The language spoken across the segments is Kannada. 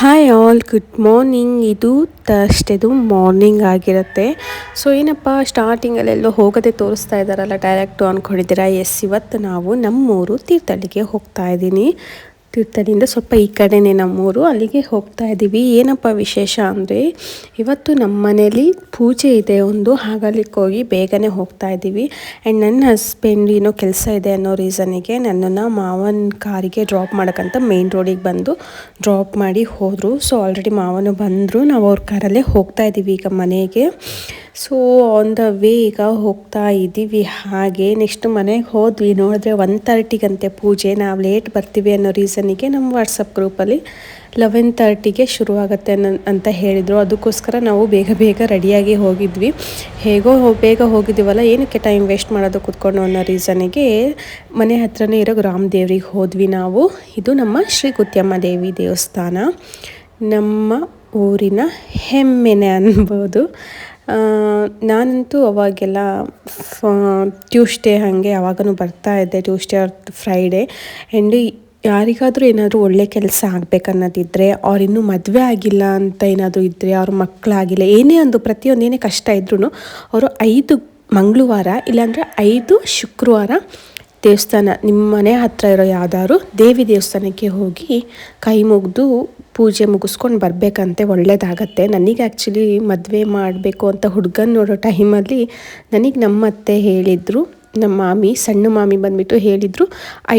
ಹಾಯ್ ಆಲ್ ಗುಡ್ ಮಾರ್ನಿಂಗ್ ಇದು ತರ್ಸ್ಡೇದು ಮಾರ್ನಿಂಗ್ ಆಗಿರುತ್ತೆ. ಸೊ ಏನಪ್ಪ ಸ್ಟಾರ್ಟಿಂಗಲ್ಲೆಲ್ಲೋ ಹೋಗೋದೇ ತೋರಿಸ್ತಾ ಇದ್ದಾರಲ್ಲ ಡೈರೆಕ್ಟು ಅಂದ್ಕೊಂಡಿದ್ದೀರಾ ಎಸ್ ಇವತ್ತು ನಾವು ನಮ್ಮೂರು ತೀರ್ಥಳ್ಳಿಗೆ ಹೋಗ್ತಾ ಇದ್ದೀನಿ. ತೀರ್ಥಹಳ್ಳಿಯಿಂದ ಸ್ವಲ್ಪ ಈ ಕಡೆನೇ ನಮ್ಮೂರು, ಅಲ್ಲಿಗೆ ಹೋಗ್ತಾ ಇದ್ದೀವಿ. ಏನಪ್ಪ ವಿಶೇಷ ಅಂದರೆ, ಇವತ್ತು ನಮ್ಮ ಮನೇಲಿ ಪೂಜೆ ಇದೆ ಒಂದು ಹಾಗಲಿಕ್ಕೆ ಹೋಗಿ ಬೇಗನೆ ಹೋಗ್ತಾ ಇದ್ದೀವಿ. ಆ್ಯಂಡ್ ನನ್ನ ಹಸ್ಬೆಂಡ್ ಏನೋ ಕೆಲಸ ಇದೆ ಅನ್ನೋ ರೀಸನಿಗೆ ನನ್ನನ್ನು ಮಾವನ ಕಾರಿಗೆ ಡ್ರಾಪ್ ಮಾಡೋಕ್ಕಂತ ಮೇನ್ ರೋಡಿಗೆ ಬಂದು ಡ್ರಾಪ್ ಮಾಡಿ ಹೋದರು. ಸೊ ಆಲ್ರೆಡಿ ಮಾವನು ಬಂದರು, ನಾವು ಅವ್ರ ಕಾರಲ್ಲೇ ಹೋಗ್ತಾ ಇದ್ದೀವಿ ಈಗ ಮನೆಗೆ. ಸೊ ಆನ್ ದ ವೇ ಈಗ ಹೋಗ್ತಾ ಇದ್ದೀವಿ. ಹಾಗೆ ನೆಕ್ಸ್ಟ್ ಮನೆಗೆ ಹೋದ್ವಿ. ನೋಡಿದ್ರೆ ಒನ್ ತರ್ಟಿಗಂತೆ ಪೂಜೆ. ನಾವು ಲೇಟ್ ಬರ್ತೀವಿ ಅನ್ನೋ ರೀಸನಿಗೆ ನಮ್ಮ ವಾಟ್ಸಪ್ ಗ್ರೂಪಲ್ಲಿ ಲೆವೆನ್ ತರ್ಟಿಗೆ ಶುರುವಾಗುತ್ತೆ ಅಂತ ಹೇಳಿದರು. ಅದಕ್ಕೋಸ್ಕರ ನಾವು ಬೇಗ ಬೇಗ ರೆಡಿಯಾಗಿ ಹೋಗಿದ್ವಿ. ಹೇಗೋ ಬೇಗ ಹೋಗಿದ್ದೀವಲ್ಲ, ಏನಕ್ಕೆ ಟೈಮ್ ವೇಸ್ಟ್ ಮಾಡೋದು ಕೂತ್ಕೊಂಡು ಅನ್ನೋ ರೀಸನಿಗೆ ಮನೆ ಹತ್ರನೇ ಇರೋ ಗ್ರಾಮ ದೇವ್ರಿಗೆ ಹೋದ್ವಿ ನಾವು. ಇದು ನಮ್ಮ ಶ್ರೀ ಗುತ್ಯಮ್ಮ ದೇವಿ ದೇವಸ್ಥಾನ. ನಮ್ಮ ಊರಿನ ಹೆಮ್ಮೆನೆ ಅನ್ಬೋದು. ನಾನಂತೂ ಅವಾಗೆಲ್ಲ ಟ್ಯೂಸ್ಡೇ ಹಾಗೆ ಬರ್ತಾ ಇದ್ದೆ ಟ್ಯೂಸ್ಡೇ ಆರ್ ಫ್ರೈಡೇ ಆ್ಯಂಡ್ ಯಾರಿಗಾದರೂ ಏನಾದರೂ ಒಳ್ಳೆ ಕೆಲಸ ಆಗಬೇಕನ್ನೋದಿದ್ದರೆ ಅವ್ರು ಇನ್ನೂ ಮದುವೆ ಆಗಿಲ್ಲ ಅಂತ ಏನಾದರೂ ಇದ್ದರೆ ಅವ್ರ ಮಕ್ಕಳಾಗಿಲ್ಲ ಏನೇ ಒಂದು ಪ್ರತಿಯೊಂದು ಏನೇ ಕಷ್ಟ ಇದ್ರೂ ಅವರು ಐದು ಮಂಗಳವಾರ, ಇಲ್ಲಾಂದರೆ ಐದು ಶುಕ್ರವಾರ ದೇವಸ್ಥಾನ ನಿಮ್ಮ ಮನೆ ಹತ್ತಿರ ಇರೋ ಯಾವ್ದಾದ್ರು ದೇವಿ ದೇವಸ್ಥಾನಕ್ಕೆ ಹೋಗಿ ಕೈ ಮುಗಿದು ಪೂಜೆ ಮುಗಿಸ್ಕೊಂಡು ಬರಬೇಕಂತೆ ಒಳ್ಳೇದಾಗತ್ತೆ. ನನಗೆ ಆ್ಯಕ್ಚುಲಿ ಮದುವೆ ಮಾಡಬೇಕು ಅಂತ ಹುಡುಗನ ನೋಡೋ ಟೈಮಲ್ಲಿ ನನಗೆ ನಮ್ಮ ಅತ್ತೆ ಹೇಳಿದರು ನಮ್ಮ ಮಾಮಿ, ಸಣ್ಣ ಮಾಮಿ ಬಂದುಬಿಟ್ಟು ಹೇಳಿದರು,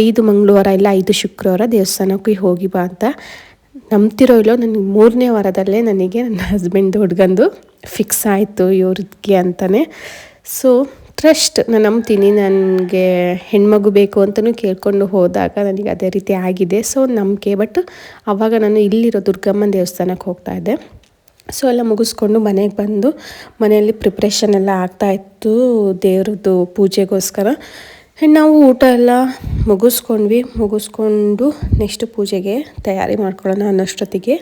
ಐದು ಮಂಗಳವಾರ ಇಲ್ಲ, ಐದು ಶುಕ್ರವಾರ ದೇವಸ್ಥಾನಕ್ಕೆ ಹೋಗಿ ಬಾ ಅಂತ. ನಂಬ್ತಿರೋ ಇಲ್ಲೋ ನನಗೆ ಮೂರನೇ ವಾರದಲ್ಲೇ ನನಗೆ ನನ್ನ ಹಸ್ಬೆಂಡ್ ಹುಡುಗಂದು ಫಿಕ್ಸ್ ಆಯಿತು ಇವ್ರಿಗೆ ಅಂತಲೇ ಸೊ ಟ್ರಸ್ಟ್ ನಾನು ನಂಬ್ತೀನಿ, ನನಗೆ ಹೆಣ್ಮಗು ಬೇಕು ಅಂತಲೂ ಕೇಳ್ಕೊಂಡು ಹೋದಾಗ ನನಗೆ ಅದೇ ರೀತಿ ಆಗಿದೆ. ಸೊ ನಂಬಿಕೆ ಬಟ್ ಆವಾಗ ನಾನು ಇಲ್ಲಿರೋ ದುರ್ಗಮ್ಮನ ದೇವಸ್ಥಾನಕ್ಕೆ ಹೋಗ್ತಾ ಇದ್ದೆ. ಸೊ ಎಲ್ಲ ಮುಗಿಸ್ಕೊಂಡು ಮನೆಗೆ ಬಂದು ಮನೆಯಲ್ಲಿ ಪ್ರಿಪ್ರೇಷನ್ ಎಲ್ಲ ಆಗ್ತಾಯಿತ್ತು ದೇವ್ರದ್ದು ಪೂಜೆಗೋಸ್ಕರ. ನಾವು ಊಟ ಎಲ್ಲ ಮುಗಿಸ್ಕೊಂಡ್ವಿ. ಮುಗಿಸ್ಕೊಂಡು ನೆಕ್ಸ್ಟ್ ಪೂಜೆಗೆ ತಯಾರಿ ಮಾಡ್ಕೊಳ್ಳೋಣ ಅನ್ನೋಷ್ಟೊತ್ತಿಗೆ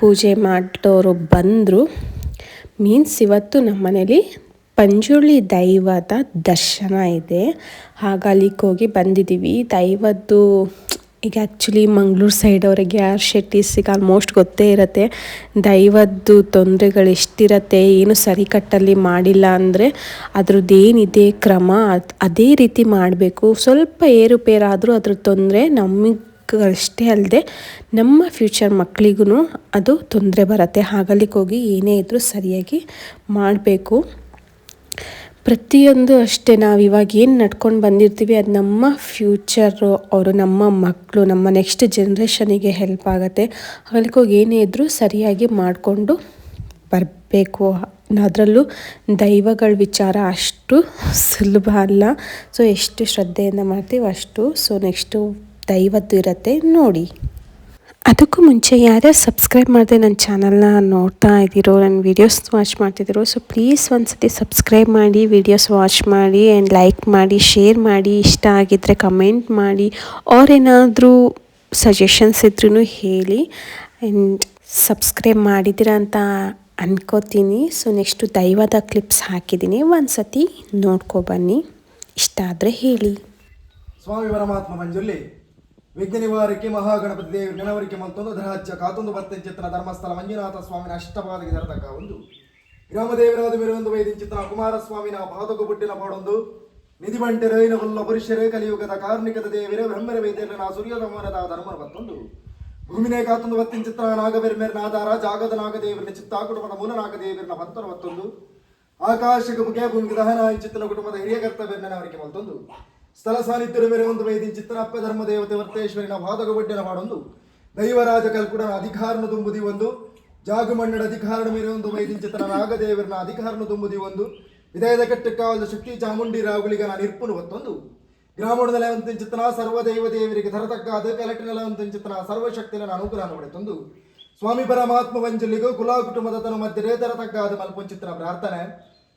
ಪೂಜೆ ಮಾಡೋರು ಬಂದರು. ಮೀನ್ಸ್ ಇವತ್ತು ನಮ್ಮ ಮನೇಲಿ ಪಂಜುರ್ಲಿ ದೈವದ ದರ್ಶನ ಇದೆ. ಹಾಗಲಿಕ್ಕೆ ಹೋಗಿ ಬಂದಿದ್ದೀವಿ ದೈವದ್ದು, ಈಗ ಆ್ಯಕ್ಚುಲಿ ಮಂಗಳೂರು ಸೈಡವರಿಗೆ ಆರ್ ಶೆಟ್ಟಿಸಿಗೆ ಆಲ್ಮೋಸ್ಟ್ ಗೊತ್ತೇ ಇರುತ್ತೆ. ದೈವದ್ದು ತೊಂದರೆಗಳು ಎಷ್ಟಿರತ್ತೆ, ಏನು ಸರಿಕಟ್ಟಲ್ಲಿ ಮಾಡಿಲ್ಲ ಅಂದರೆ ಅದ್ರದ್ದು ಏನಿದೆ ಕ್ರಮ, ಅದ್- ಅದೇ ರೀತಿ ಮಾಡಬೇಕು. ಸ್ವಲ್ಪ ಏರುಪೇರಾದರೂ ಅದ್ರ ತೊಂದರೆ ನಮಗೆ ಅಷ್ಟೇ ಅಲ್ಲದೆ ನಮ್ಮ ಫ್ಯೂಚರ್ ಮಕ್ಕಳಿಗೂ ಅದು ತೊಂದರೆ ಬರುತ್ತೆ. ಹಾಗಲಿಕ್ಕೆ ಹೋಗಿ ಏನೇ ಇದ್ದರೂ ಸರಿಯಾಗಿ ಮಾಡಬೇಕು. ಪ್ರತಿಯೊಂದು ಅಷ್ಟೇ ನಾವು ಇವಾಗ ಏನು ನಡ್ಕೊಂಡು ಬಂದಿರ್ತೀವಿ ಅದು ನಮ್ಮ ಫ್ಯೂಚರು ಅವರು, ನಮ್ಮ ಮಕ್ಕಳು ನಮ್ಮ ನೆಕ್ಸ್ಟ್ ಜನ್ರೇಷನಿಗೆ ಹೆಲ್ಪ್ ಆಗುತ್ತೆ. ಹೋಗಿ ಏನೇ ಇದ್ದರೂ ಸರಿಯಾಗಿ ಮಾಡಿಕೊಂಡು ಬರಬೇಕು. ಅದರಲ್ಲೂ ದೈವಗಳ ವಿಚಾರ ಅಷ್ಟು ಸುಲಭ ಅಲ್ಲ. ಸೊ ಎಷ್ಟು ಶ್ರದ್ಧೆಯಿಂದ ಮಾಡ್ತೀವಿ ಅಷ್ಟು ಸೊ ನೆಕ್ಸ್ಟು ದೈವದ್ದು ಇರುತ್ತೆ ನೋಡಿ. ಅದಕ್ಕೂ ಮುಂಚೆ ಯಾರ್ಯಾರು ಸಬ್ಸ್ಕ್ರೈಬ್ ಮಾಡಿದೆ ನನ್ನ ಚಾನಲ್ನ ನೋಡ್ತಾ ಇದ್ದೀರೋ, ನನ್ನ ವೀಡಿಯೋಸ್ ವಾಚ್ ಮಾಡ್ತಿದ್ದೀರೋ ಸೊ ಪ್ಲೀಸ್ ಒಂದ್ಸತಿ ಸಬ್ಸ್ಕ್ರೈಬ್ ಮಾಡಿ ವೀಡಿಯೋಸ್ ವಾಚ್ ಮಾಡಿ ಆ್ಯಂಡ್ ಲೈಕ್ ಮಾಡಿ ಶೇರ್ ಮಾಡಿ, ಇಷ್ಟ ಆಗಿದ್ದರೆ ಕಮೆಂಟ್ ಮಾಡಿ ಅವ್ರೇನಾದರೂ ಸಜೆಷನ್ಸ್ ಇದ್ರೂ ಹೇಳಿ ಆ್ಯಂಡ್ ಸಬ್ಸ್ಕ್ರೈಬ್ ಮಾಡಿದ್ದೀರಾ ಅಂತ ಅನ್ಕೋತೀನಿ. ಸೊ ನೆಕ್ಸ್ಟು ದೈವದ ಕ್ಲಿಪ್ಸ್ ಹಾಕಿದ್ದೀನಿ. ಒಂದು ಸತಿ ನೋಡ್ಕೊಬನ್ನಿ ಇಷ್ಟ ಆದರೆ ಹೇಳಿ. ಸ್ವಾಮಿ ಪರಮಾತ್ಮ ಮಂಜುಲ್ಲಿ ವಿಘ್ನ ನಿವಾರಕ್ಕೆ ಮಹಾಗಣಪತಿ ದೇವಿ ಗಣವರಿಕೆ ಮತ್ತೊಂದು ಧರಾಜ್ಯ ಕಾತೊಂದು ಚಿತ್ರ, ಧರ್ಮಸ್ಥಳ, ಮಂಜುನಾಥ ಸ್ವಾಮಿನ ಅಷ್ಟಪಾದಿಗೆ ಧರತಕ್ಕ ಒಂದು. ಗ್ರಾಮದೇವರಾದ ಮೇಲೊಂದು ವೈದ್ಯ ಚಿತ್ರ, ಕುಮಾರಸ್ವಾಮಿನ ಪಾದಕ ಬುಟ್ಟಿನ ಪಾಡೊಂದು. ನಿಧಿ ಬಂಟೆ ರೈನ ಹುಲ್ಲ ಪುರುಷರೇ, ಕಲಿಯುಗದ ಕಾರ್ಮಿಕದ ದೇವಿರ, ಬ್ರಹ್ಮರ ನಾ ಸೂರ್ಯ ಸಂವನದ ಧರ್ಮರ ಮತ್ತೊಂದು. ಭೂಮಿನೇ ಕಾತೊಂದು ಬತ್ತಿನ ಚಿತ್ರ, ನಾಗಬೆರ್ಮೆರ್, ನಾದಾರ, ಜಾಗದ ನಾಗದೇವರಿನ ಚಿತ್ತ, ಕುಟುಂಬದ ಮೂಲ ನಾಗದೇವರಿನ ಭತ್ತರ ಮತ್ತೊಂದು. ಆಕಾಶಕ್ಕೆ ಮುಖ್ಯ ಭೂಮಿಗೆ ದಹನ ಚಿತ್ರ ಕುಟುಂಬದ ಹಿರಿಯ ಕರ್ತವ್ಯನ ಅವರಿಗೆ ಮತ್ತೊಂದು. ಸ್ಥಳ ಮೇರೆ ಒಂದು ವೈದ್ಯ ಚಿತ್ತನಪ್ಪ ಧರ್ಮ ದೇವತೆ ವರ್ತೇಶ್ವರಿನ ವಾದಕ ಬಡ್ಡನ ಮಾಡೊಂದು ದೈವರಾಜ ಕಲ್ಕುಡನ ಅಧಿಕಾರನ ತುಂಬುದಿ ಒಂದು. ಜಾಗಮಣ್ಣಡ ಅಧಿಕಾರನ ಮೇರೆ ಒಂದು ವೈದಿನ ಚಿತ್ರ ನಾಗದೇವರನ ಅಧಿಕಾರನ ತುಂಬುದಿ ಒಂದು. ವಿದಯದ ಕಟ್ಟಕ್ಕಾದ ಶಕ್ತಿ ಚಾಮುಂಡಿ ರಾವುಳಿಗ ನಾನು ಇರ್ಪುನು ಹೊತ್ತೊಂದು ಗ್ರಾಮದಲ್ಲಿ ಒಂದು ಸರ್ವ ದೈವ ದೇವರಿಗೆ ಅದ ಕಲೆಕ್ಟಿನಲ್ಲ ಒಂದು ಚಿತ್ತನ ಸರ್ವಶಕ್ತಿನ ಅನುಗ್ರಹ ನೋಡಿತೊಂದು ಸ್ವಾಮಿ ಪರಮಾತ್ಮ ವಂಜಲಿಗೂ ಕುಲಾ ಕುಟುಂಬದ ತನ ಮಧ್ಯೆ ತರತಕ್ಕಾದ ಮಲ್ಪೊಂದು ಚಿತ್ರ ಪ್ರಾರ್ಥನೆ.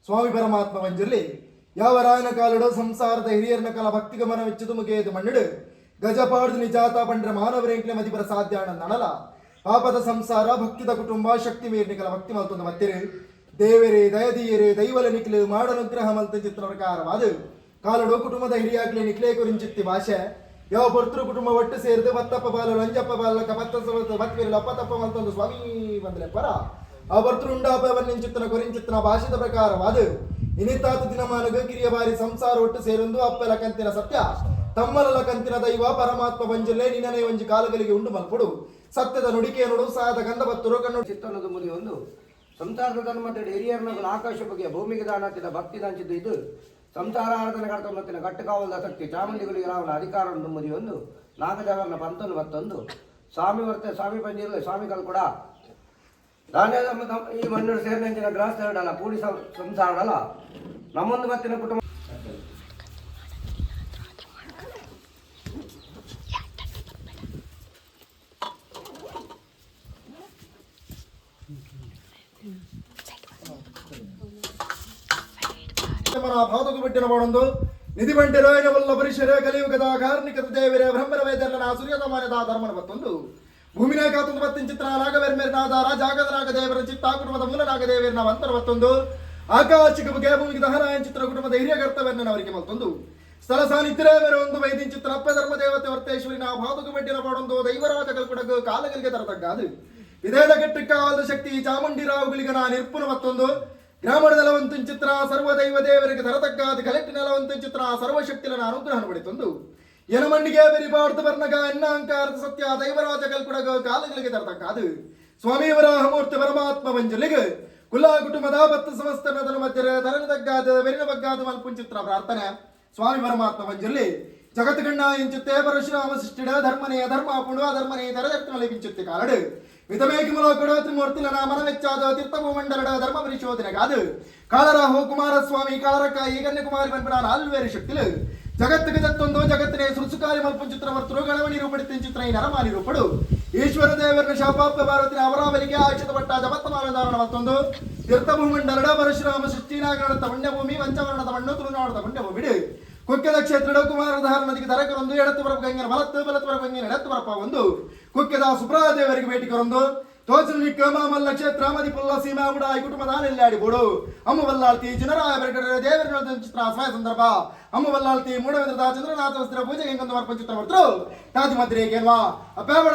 ಸ್ವಾಮಿ ಪರಮಾತ್ಮ ವಂಜಲಿ ಯಾವ ರಾಯನ ಕಾಲಡು ಸಂಸಾರದ ಹಿರಿಯರನ ಕಾಲ ಗಮನ ಮನವೆಚ್ಚದು ಮುಗಿಯದು ಮಣ್ಣಿಡು. ಗಜಪಾಡ್ದು ನಿಜಾತ ಪಂಡ್ರ ಮಾನವರೇಂಕ್ಲೆ ಮದಿಪರ ಸಾಧ್ಯ ನಡಲ ಪಾಪದ ಸಂಸಾರ, ಭಕ್ತಿದ ಕುಟುಂಬ, ಶಕ್ತಿ ಮೀರ್ನಿಕಲ ಭಕ್ತಿ ಮಲ್ತೊಂದು ಮತ್ತಿರು. ದೇವರೇ, ದಯದೀಯರೇ, ದೈವಲ ನಿಕ್ಲು, ಮಾಡನುಗ್ರಹ ಮಲ್ತ ಚಿತ್ರ ಪ್ರಕಾರವಾದ ಕಾಲಡು ಕುಟುಂಬದ ಹಿರಿಯಾಗ್ಲೆ ನಿಕ್ಲೇ ಕುರಿಂಚಿತ್ತಿ ಭಾಷೆ. ಯಾವ ಭರ್ತೃ ಕುಟುಂಬ ಒಟ್ಟು ಸೇರಿದು, ಬತ್ತಪ್ಪ ಬಾಲರು, ಅಂಜಪ್ಪ ಬಾಲಕ ಬತ್ತ ಬತ್ವಿರಲು ಅಪ್ಪತಪ್ಪ ಮಲ್ತೊಂದು ಸ್ವಾಮಿ ಬಂದ್ರೆ ಪರ. ವರ್ಣಿಂಚಿತ್ತನ ಕೊರಿಂಚಿತ್ತನ ಭಾಷೆದ ಪ್ರಕಾರವಾದ ಇನಿತಾತು ದಿನಮಾನಗ ಕಿರಿಯ ಬಾರಿ ಸಂಸಾರ ಒಟ್ಟು ಸೇರೊಂದು ಅಪ್ಪಲ ಕಂತಿನ ಸತ್ಯ ತಮ್ಮಲಲ ಕಂತಿನ ದೈವ ಪರಮಾತ್ಮ ಬಂಜಲೆ ನಿನ್ನನೆ ಒಂಜಿ ಕಾಲಗಳಿಗೆ ಉಂಡು ಮಲ್ಪಡು ಸತ್ಯದ ನುಡಿಕೆ ನೋಡು ಸಾದ ಗಂಧ ಬತ್ತರು ಕಣ್ಣು ಚಿತ್ತನದ ಒಂದು ಸಂಸಾರದ ಧರ್ಮದ ಹಿರಿಯರ್ನಗಳು ಆಕಾಶ ಬಗ್ಗೆ ಭೂಮಿಗೆ ದಾನ ಭಕ್ತಿ ದಾಂಚಿದ್ದು ಇದು ಸಂಸಾರ ಆರಾಧನೆ ಕರ್ತಮ್ಮತ್ತಿನ ಕಟ್ಟುಕಾವಲದ ಶಕ್ತಿ ಚಾಮುಂಡಿಗಳಿಗೆ ರಾವಣ ಅಧಿಕಾರ ಒಂದು ಮುದಿ ಒಂದು ನಾಗದೇವರನ ಪಂತನು ಮತ್ತೊಂದು ಸ್ವಾಮಿ ವರ್ತ ಸ್ವಾಮಿ ಪಂಜಿರಲಿ ಸ್ವಾಮಿಗಳು ಕೂಡ ನಾನೆಲ್ಲ ಈ ಮಣ್ಣೂರು ಸೇರಿನಂಚಿನ ಗ್ರಾಹಕರಲ್ಲ ಪೂಡಿ ಸಂಸಾರಲ್ಲ ನಮ್ಮೊಂದು ಮತ್ತಿನ ಕುಟುಂಬ ಭಾವತಕು ಬಿಟ್ಟಿನ ಮಾಡೋದು ನಿಧಿ ಬಂಟೆ ರೋಯನವಲ್ಲ ಪರಿಸರ ಕಲಿಯುಗದ ಕಾರ್ಮಿಕದ ದೇವರ ಬ್ರಹ್ಮರ ನಾ ಸೂರ್ಯ ಸಮಾನದ ಧರ್ಮನ ಮತ್ತೊಂದು. ಭೂಮಿನ ಕಾತೊಂದು ಬತ್ತಿನ ಚಿತ್ರ ನಾಗವೆರ್ಮೆರ್ನಾದ ರಾಜಾಗದನಾಗ ದೇವರ ಚಿತ್ತ ಕುಟುಂಬದ ಮೂಲ ನಾಗದೇವರನ ಅಂತರ ಮತ್ತೊಂದು ಆಕಾಶಿಕ ಬಗ್ಗೆ ಭೂಮಿಗೆ ದಹನಾಯನ ಚಿತ್ರ ಕುಟುಂಬದ ಹಿರಿಯ ಕರ್ತವ್ಯನವರಿಗೆ ಮತ್ತೊಂದು ಸ್ಥಳ ಸಾನ್ನಿಧ್ಯರ ಒಂದು ವೈದ್ಯ ಚಿತ್ರ ಅಪ್ಪ ಧರ್ಮ ದೇವತೆ ವರ್ತೇಶ್ವರಿನ ಭಾವತಕು ಬೆಟ್ಟಿನ ಪಾಡೊಂದು ದೈವರಾಜ ಕಲ್ಕುಡಗ ಕಾಲಗಳಿಗೆ ತರತಗ್ಗಾದು ವಿಧೇದ ಗಟ್ಟಿಕ್ಕಾದ ಶಕ್ತಿ ಚಾಮುಂಡಿ ರಾವುಗಳಿಗೆ ನಾ ನಿರ್ಪುನ ಮತ್ತೊಂದು. ಗ್ರಾಮದ ನಲವಂತಿನ ಚಿತ್ರ ಸರ್ವ ದೈವ ದೇವರಿಗೆ ತರತಕ್ಕಾದ ಕಲೆಕ್ಟ್ ನೆಲವಂತನ ಚಿತ್ರ ಸರ್ವಶಕ್ತಿನ ಅನುಗ್ರಹ ಪಡಿತೊಂದು. ಬರ್ನಗ ಎನ್ನ ಅಂಕಾರದ ಸತ್ಯ, ದೈವರಾಜ ಕಲ್ಕುಡಗ ಕಾಲಗಳಿಗೆ ಸ್ವಾಮಿ ಸ್ವಾಮಿಯವರ ಮೂರ್ತಿ ಪರಮಾತ್ಮ ಮಂಜಲಿಗೆ ಕುಲಾ ಕುಟುಂಬದ ಭತ್ತ ಸಮಸ್ತ ನದನ ಮಧ್ಯೆ ತರನ ತಗ್ಗಾದ ಬೆರಿನ ಬಗ್ಗಾದ ಮಲ್ಪುಂಚಿತ್ರ ಪ್ರಾರ್ಥನೆ. ಸ್ವಾಮಿ ಪರಮಾತ್ಮ ಮಂಜಲಿ ಜಗತ್ ಗಣ್ಣ ಎಂಚುತ್ತೆ ಪರಶುರಾಮ ಸೃಷ್ಟಿಡ ಧರ್ಮನೇ ಧರ್ಮ ಪುಣು ಅಧರ್ಮನೇ ತರದಕ್ತನಲ್ಲಿ ಪಿಂಚುತ್ತೆ ಕಾರಡು ವಿತಮೇಕಿ ತ್ರಿಮೂರ್ತಿ ನಾಮನ ಮನವೆಚ್ಚಾದ ತೀರ್ಥಭೂ ಮಂಡಲಡ ಧರ್ಮ ಪರಿಶೋಧನೆ ಕಾದು ಸ್ವಾಮಿ ಕುಮಾರಸ್ವಾಮಿ ಕಾಳರಕಾಯಿ ಕನ್ಯಾಕುಮಾರಿ ಬಂದ್ಬಿಡ ನಾಲ್ವೇರಿ ಶಕ್ತಿಲು. ಜಗತ್ತಿಗೆ ತತ್ತೊಂದು ಜಗತ್ತಿನ ಸುರುಸುಕಾರಿ ಮಲ್ಪನ್ ಚಿತ್ರ ವರ್ತರು ಗಣವಣಿ ರೂಪಡಿತಿನ ಚಿತ್ರ ಈ ನರಮಾನಿ ರೂಪಡು. ಈಶ್ವರ ದೇವರ ಶಾಪಾಪ ಭಾರತಿನ ಅವರಾವರಿಗೆ ಆಕ್ಷಿತ ಪಟ್ಟ ಜಪತ್ತಮಾನ ಮತ್ತೊಂದು. ನರಡ ಪರಶುರಾಮ ಸೃಷ್ಟಿನಾಗರಣದ ಪುಣ್ಯಭೂಮಿ ವಂಚವರ್ಣದ ಮಣ್ಣು ತುಳುನಾಡದ ಪುಣ್ಯಭೂಮಿ ಕುಕ್ಕದ ಕ್ಷೇತ್ರ ಕುಮಾರ ಧಾರಣದಿಗೆ ದರಕರೊಂದು ಎಡತ್ತು ಬರಪ ಗಂಗೆ ಬಲತ್ತು ಬಲತ್ತು ಬರಪ ಗಂಗೆ ಎಡತ್ತು ಬರಪ ಒಂದು. ಕುಕ್ಕೆದ ಸುಬ್ರಹದೇವರಿಗೆ ಭೇಟಿ ಕೊರೊಂದು. ತೋಚನಿ ಕಮಾಮಲ್ಲ ಕ್ಷೇತ್ರ ಮದಿ ಪುಲ್ಲ ಸೀಮಾ ಉಡ ಈ ಕುಟುಂಬದ ನೆಲ್ಲಾಡಿ ಬೋಡು దేవరి చిత్ర ಜನರಾಯ సందర్భ అమ్మ ಚಿತ್ರ మూడవ ಸಂದರ್ಭ. ಅಮ್ಮ ವಲ್ಲಾಳ್ತಿ ಮೂಡವೇಂದ್ರದ ಚಂದ್ರನಾಥ ವಸ್ತ್ರ ಪೂಜೆಗೆ ಹೆಂಗೊಂದು ವರ್ಪ ಚಿತ್ರ ಬರ್ತರು ತಾಜಿ ಮದ್ರೆ ಕೇನ್ವಾ. ಅಪೇಬಡ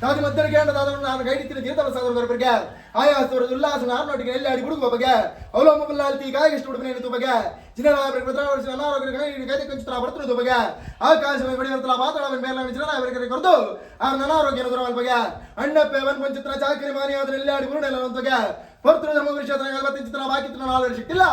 ಪುಂಡು ಬಾಜಲ ಪುಂಡು ದಾದಾಣ ಗುರುವರ ಮಂದಿಗೆ ಕೆನಯ ತಾಜಿ ಮದ್ದರ ಕೇಂದ್ರ ದಾದಾಣ ನಾನು ಗೈಡಿತ್ತಿನ ತೀರ್ಥ ಸಾಗರ ಬಗ್ಗೆ ಆಯಾ ಸೂರದ ಉಲ್ಲಾಸ ನಾರ್ನೊಟ್ಟಿಗೆ ಎಲ್ಲಾಡಿ ಹುಡುಗುವ ಬಗ್ಗೆ ಅವಲಂಬ ವಲ್ಲಾಳ್ತಿ ಗಾಯಷ್ಟು ಉಡುಪನೆ ಬಗ್ಗೆ ಜನರಾಯ ಭದ್ರಾವಳಿಸಿ ಅನಾರೋಗ್ಯ ಕೈದೆ ಕಂಚಿತ್ರ ಬರ್ತನದು ಬಗ್ಗೆ ಆಕಾಶವಾಗಿ ಬಡಿವಂತಲ ಮಾತಾಡವನ ಮೇಲೆ ಜನರಾಯ ಕೊರದು ಆ ಅನಾರೋಗ್ಯ ದೂರವಲ್ ಬಗ್ಗೆ ಅಣ್ಣಪ್ಪೆ ವನ್ ಪಂಚಿತ್ರ ಚಾಕರಿ ಮಾನಿ ಆದ್ರೆ ಎಲ್ಲಾಡಿ ಬುರುಡೆಲ್ಲ ಬಗ್ಗೆ ಪರ್ತೃ ಧರ್ಮ ವಿಷಯದ ನಲವತ್ತು ಚಿತ್ರ ಬಾಕಿತ್ರ ನಾಲ್ವರು ಸಿಕ್ಕಿಲ್ಲ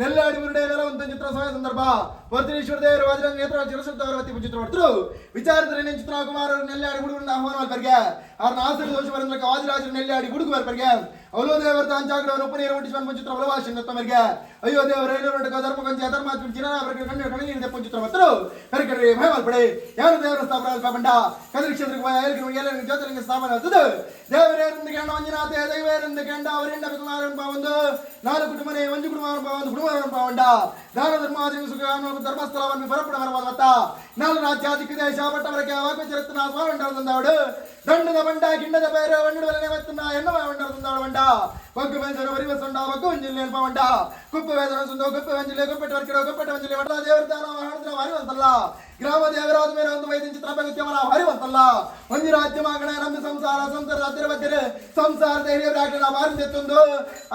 ನೆಲ್ಲಾಡಿ ಬುರುಡೆ ನೆಲವಂತ ಚಿತ್ರ ಸಮಯ ಸಂದರ್ಭ ಪರ್ತರೀಶ್ವರ ದೇವರು ವಜ್ರಂಗ ನೇತ್ರ ಚಿರಸಂತ ಅವರವತ್ತಿ ಚಿತ್ರ ಹೊರತರು ವಿಚಾರದಲ್ಲಿ ಚಿತ್ರ ಕುಮಾರರು ನೆಲ್ಲಾಡಿ ಹುಡುಗರನ್ನ ಆಹ್ವಾನ ಮಾಡ್ಬರ್ಗೆ ಅವ್ರನ್ನ ಆಸರಿ ದೋಷ ಬರಂದ್ರಕ ವಾದಿರಾಜರು ನೆಲ್ಲಾಡಿ ಹುಡುಗ ಬರ್ಬರ್ಗೆ ಅವಲೋ ದೇವರ ತಾಂಚಾಗ್ರವರು ಉಪನೀರು ಹುಟ್ಟಿಸುವ ಚಿತ್ರ ಬಲವಾಸಿ ತಮರ್ಗೆ ಅಯ್ಯೋ ದೇವರ ಐನೂರು ನಾಟಕ ಧರ್ಮ ಕಂಚಿ ಅಧರ್ಮ ಚಿನ್ನ ಅವರಿಗೆ ಕಣ್ಣು ಕಣ್ಣೀರಿದೆ ಚಿತ್ರ ಬತ್ತರು ಕರಿಕಡ್ರಿ ಭಯ ಮಾಡ್ಬೇಡಿ ಯಾರು ದೇವರ ಸ್ಥಾಪನ ಬಂಡ ಕದರಿ ಕ್ಷೇತ್ರಕ್ಕೆ ಎಲ್ರಿಗೆ ಎಲ್ಲ ಜ್ಯೋತಿಲಿಂಗ ಸ್ಥಾಪನೆ ಆಗ್ತದೆ ದೇವರೇರಿಂದ ಗಂಡ ಮಂಜುನಾಥ ದೈವೇರಿಂದ ಗಂಡ ಅವರಿಂದ ಕುಮಾರನ್ ಒಂದು ನಾಲ್ಕು ಕುಟುಂಬನೇ ಒಂಜು ಕುಟುಂಬ ಒಂದು ಕುಟುಂಬ ಉಂಡ ದಾನ ಧರ್ಮಾದಿ ಸುಖ ಧರ್ಮಸ್ಥಳವನ್ನು ಪರಪಡ ಬರವಾದ ಮತ್ತ ನಾಲ್ಕು ರಾಜ್ಯಾಧಿಕ ದೇಶ ಪಟ್ಟವರಕ್ಕೆ ವಾಕ್ಯಚರಿತ್ರ ಸ್ವಾಮಂಡಲ ತಂದಾವಡು ದಂಡದ ಬಂಡ ಗಿಂಡದ ಬೇರೆ ಒಂಡಿಡುವಲನೆ ಮತ್ತನ್ನ ಎನ್ನ ಬಂಡ ತಂದಾವಡು ಬಂಡ ಬಗ್ಗು ವೆಂಜನ ವರಿವ ಸೊಂಡ ಬಗ್ಗು ವಂಜಿಲ್ಲೆ ಅನ್ಪ ಬಂಡ ಕುಪ್ಪು ವೇದನ ಸುಂದ ಕುಪ್ಪು ವಂಜಿಲ್ಲೆ ಕುಪ್ಪೆಟ್ಟು ವರ್ಕಿಡ ಕುಪ್ಪೆಟ್ಟು ವಂಜಿಲ್ಲೆ ಮಠ ದೇವರ ದಾನ ಮಾಡಿದ್ರೆ ವಾರಿವಂತಲ್ಲ ಗ್ರಾಮ ದೇವರಾದ ಮೇಲೆ ಒಂದು ವೈದ್ಯ ಚಿತ್ರ ಬಗುತ್ಯವನ ವಾರಿವಂತಲ್ಲ ಒಂದು ರಾಜ್ಯ ಮಗಣ ನಮ್ಮ ಸಂಸಾರ ಸಂಸಾರ ರಾಜ್ಯರ ಮಧ್ಯೆ ಸಂಸಾರದ ಹಿರಿಯ ಬ್ರಾಹ್ಮಣ ಬಾರಿ ಎತ್ತೊಂದು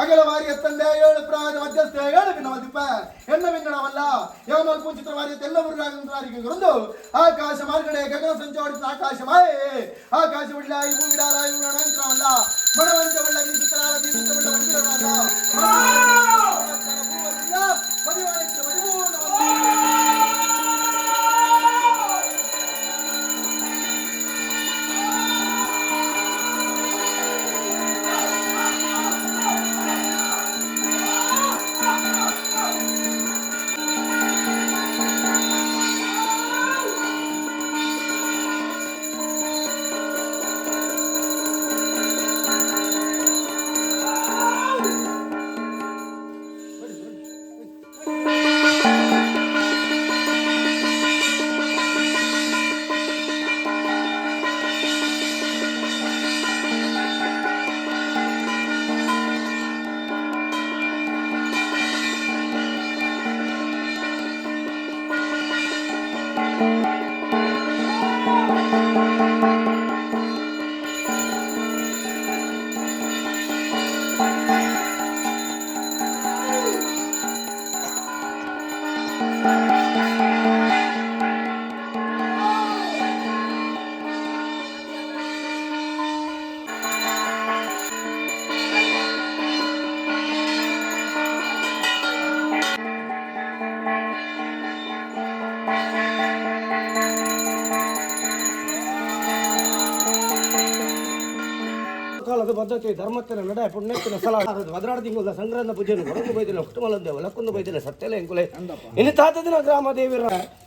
ಅಗಲ ಬಾರಿ ಎತ್ತಂದೆ ಏಳು ಪ್ರಾಯದ ಮಧ್ಯಸ್ಥ ಏಳು ಭಿನ್ನ ಮದಿಪ್ಪ ಎನ್ನ ಭಿನ್ನವಲ್ಲ ಯಾವ ಮಲ್ಪು ಚಿತ್ರವಾರಿ ಎಲ್ಲವರು ರಾಗಂತರಾರಿಗೆ ಗುರುಂದು ಆಕಾಶ ಮಾರ್ಗಡೆ ಗಗನ ಸಂಚಾರಿಸಿದ ಆಕಾಶ ಮಾಯೆ ಆಕಾಶ ಬಿಡ್ಲ ಈ ಭೂಮಿಡಾಲ ಇವು ಅನಂತರವಲ್ಲ ಮನವಂತ ಒಳ್ಳ ಈ ಚಿತ್ರಾಲ ಈ ಚಿತ್ರವಲ್ಲ ಕಾಲದ ಬದ್ಧತೆ ಧರ್ಮತ್ತಿನ ನಡೆ ಪುಣ್ಯತ್ತಿನ ಸಲ ಮದರಾಡ ತಿಂಗಳ ಸಂಗ್ರಹದ ಪೂಜೆಯನ್ನು ಕೊಡಗು ಬೈದಿಲ್ಲ ಕುಟುಂಬಲಂದೆ ಒಲಕ್ಕೊಂದು ಬೈದಿಲ್ಲ ಸತ್ಯಲ ಎಂಕುಲೆ ಇನ್ನು ತಾತ ದಿನ ಗ್ರಾಮ ದೇವಿರ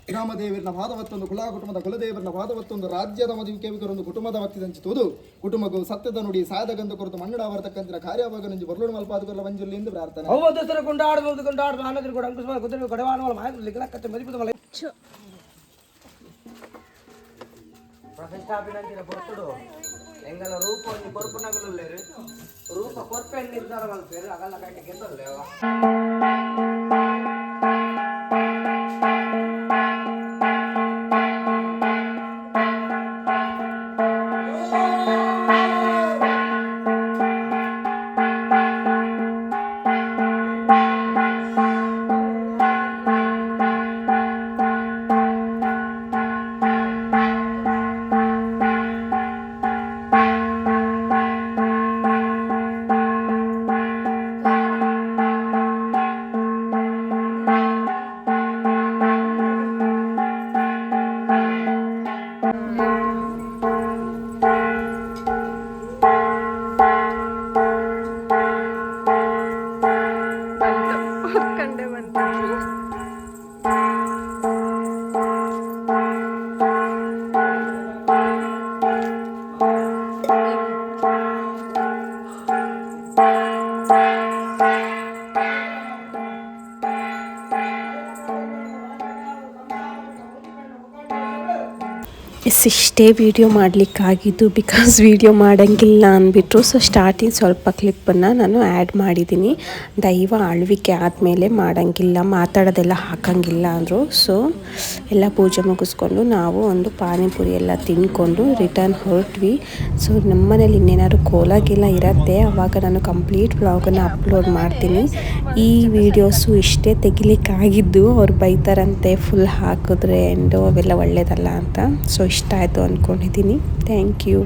ಗ್ರಾಮ ದೇವಿರನ ಪಾದವತ್ತೊಂದು ಕುಲ ಕುಟುಂಬದ ಕುಲದೇವರನ ವಾದವತ್ತೊಂದು ರಾಜ್ಯದ ಮದುವಿಕೆವಿಕರೊಂದು ಕುಟುಂಬದ ಭಕ್ತಿ ಹಂಚಿತುವುದು ಕುಟುಂಬವು ಸತ್ಯದ ನುಡಿ ಸಾಧಗಂಧ ಕೊರತು ಮನ್ನಡ ಬರ್ತಕ್ಕಂಥ ಕಾರ್ಯವಾಗ ನಂಜು ಬರಲು ಮಲ್ಪಾದುಕೊಲ್ಲ ಮಂಜುಲ್ಲಿ ಎಂದು ಪ್ರಾರ್ಥನೆ. ಅವಧಸರ ಕೊಂಡಾಡುವುದು ಕೊಂಡಾಡುವ ಆನಂದ್ರ ಕೂಡ ಅಂಕುಶ ಕುದುರೆ ಮದಿಪದ ಮಲೆ. ಪ್ರತಿಷ್ಠಾಪನೆ ಕೊರತುಡು ಎಂಗಲ ರೂಪ ಒಂದು ಕೊರಪನಗಲಲ್ಲೇರು ರೂಪ ಕೊರಪೆ ನಿರ್ಧಾರ ಮಲ್ಪೇರು ಅಗಲ್ಲ ಕಟ್ಟಿ ಗೆದ್ದಲ್ಲೇವ ಎಸ್ ಇಷ್ಟೇ ವಿಡಿಯೋ ಮಾಡಲಿಕ್ಕಾಗಿದ್ದು ಬಿಕಾಸ್ ವಿಡಿಯೋ ಮಾಡೋಂಗಿಲ್ಲ ಅಂದ್ಬಿಟ್ಟು ಸೊ ಸ್ಟಾರ್ಟಿಂಗ್ ಸ್ವಲ್ಪ ಕ್ಲಿಪ್ಪನ್ನು ನಾನು ಆ್ಯಡ್ ಮಾಡಿದ್ದೀನಿ. ದೈವ ಆಳ್ವಿಕೆ ಆದಮೇಲೆ ಮಾಡೋಂಗಿಲ್ಲ, ಮಾತಾಡೋದೆಲ್ಲ ಹಾಕೋಂಗಿಲ್ಲ ಅಂದರು. ಸೊ ಎಲ್ಲ ಪೂಜೆ ಮುಗಿಸ್ಕೊಂಡು ನಾವು ಒಂದು ಪಾನಿಪುರಿ ಎಲ್ಲ ತಿಂದ್ಕೊಂಡು ರಿಟರ್ನ್ ಹೊರಟ್ವಿ. ಸೊ ನಮ್ಮನೇಲಿ ಇನ್ನೇನಾದ್ರು ಕೋಲಾಗಿಲ್ಲ ಇರತ್ತೆ ಆವಾಗ ನಾನು ಕಂಪ್ಲೀಟ್ ಬ್ಲಾಗನ್ನು ಅಪ್ಲೋಡ್ ಮಾಡ್ತೀನಿ. ಈ ವಿಡಿಯೋಸು ಇಷ್ಟೇ ತೆಗಿಲಿಕ್ಕಾಗಿದ್ದು, ಅವ್ರು ಬೈತಾರಂತೆ ಫುಲ್ ಹಾಕಿದ್ರೆ ಎಂಡು ಅವೆಲ್ಲ ಒಳ್ಳೆಯದಲ್ಲ ಅಂತ. ಸೊ ಇಷ್ಟ. ટાયતો અનકોણ હિતીની થેન્ક યુ